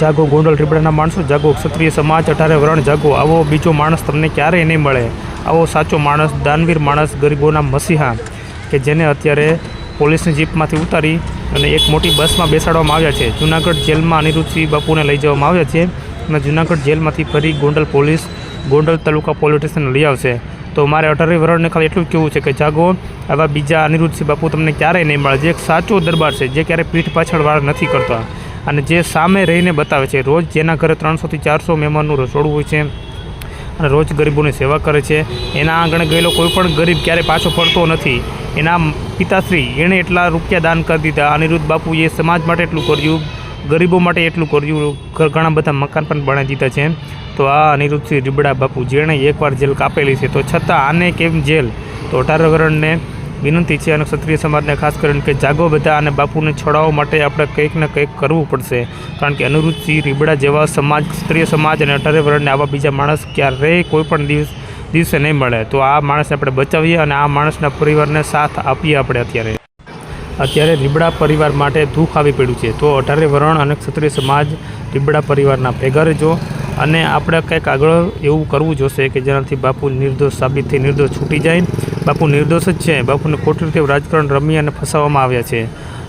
જાગો ગોંડલ રીબડાના માણસો જાગો. ક્ષત્રિય સમાજ અઢારે વરણ જાગો. આવો બીજો માણસ તમને ક્યારેય નહીં મળે. આવો સાચો માણસ, દાનવીર માણસ, ગરીબોના મસીહા કે જેને અત્યારે પોલીસની જીપમાંથી ઉતારી અને એક મોટી બસમાં બેસાડવામાં આવ્યા છે. જૂનાગઢ જેલમાં અનિરુદ્ધસિંહ બાપુને લઈ જવામાં આવ્યા છે અને જૂનાગઢ જેલમાંથી ફરી Gondal police Gondal taluka police station લઈ આવશે. તો મારે અઢારે વરણને ખાલી એટલું કહેવું છે કે જાગો. આવા બીજા અનિરુદ્ધસિંહ બાપુ તમને ક્યારેય નહીં મળે. જે એક સાચો દરબાર છે, જે ક્યારેય પીઠ પાછળ વાળ નથી કરતા. અને જે સામે રહીને બતાવે છે, રોજ જેના ઘરે ત્રણસોથી ચારસો મહેમાનનું રસોડું હોય છે અને રોજ ગરીબોની સેવા કરે છે, એના આંગણે ગયેલો કોઈ પણ ગરીબ ક્યારેય પાછો ફરતો નથી. એના પિતાશ્રી એણે એટલા રૂપિયા દાન કરી દીધા, અનિરુદ્ધ બાપુએ સમાજ માટે એટલું કર્યું, ગરીબો માટે એટલું કર્યું ઘણા બધા મકાન પણ બનાવી દીધા છે. તો આ અનિરુદ્ધસિંહ રીબડા બાપુ, જેણે એકવાર જેલ કાપેલી છે, તો છતાં આને કેમ જેલ? તો અઢાર વિનંતી છે અને ક્ષત્રિય સમાજને ખાસ કરીને કે જાગો બધા અને બાપુને છોડાવવા માટે આપણે કંઈક ને કંઈક કરવું પડશે. કારણ કે અનુરૂધસિંહ રીબડા જેવા સમાજ, ક્ષત્રિય સમાજ અને અઢારે વર્ણને આવા બીજા માણસ ક્યારેય કોઈ પણ દિવસ, દિવસે નહીં મળે. તો આ માણસને આપણે બચાવીએ અને આ માણસના પરિવારને સાથ આપીએ આપણે અત્યારે. અત્યારે રીબડા પરિવાર માટે દુઃખ આવી પડ્યું છે. તો અઢારે વરણ અને ક્ષત્રિય સમાજ રીબડા પરિવારના ભેગા રહેજો અને આપણે કંઈક આગળ એવું કરવું જોશે કે જેનાથી બાપુ નિર્દોષ સાબિત થઈ નિર્દોષ છૂટી જાય. બાપુ નિર્દોષ જ છે. બાપુને ખોટી રીતે રાજકારણ રમી અને ફસાવવામાં આવ્યા છે.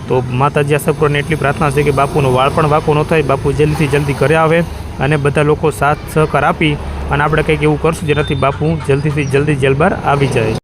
તો માતાજી આશાપુરાને એટલી પ્રાર્થના છે કે બાપુનો વાળ પણ વાંકો ન થાય. બાપુ જલ્દીથી જલ્દી ઘરે આવે અને બધા લોકો સાથ સહકાર આપી અને આપણે કંઈક એવું કરશું જેનાથી બાપુ જલ્દીથી જલ્દી જેલ બહાર આવી જાય.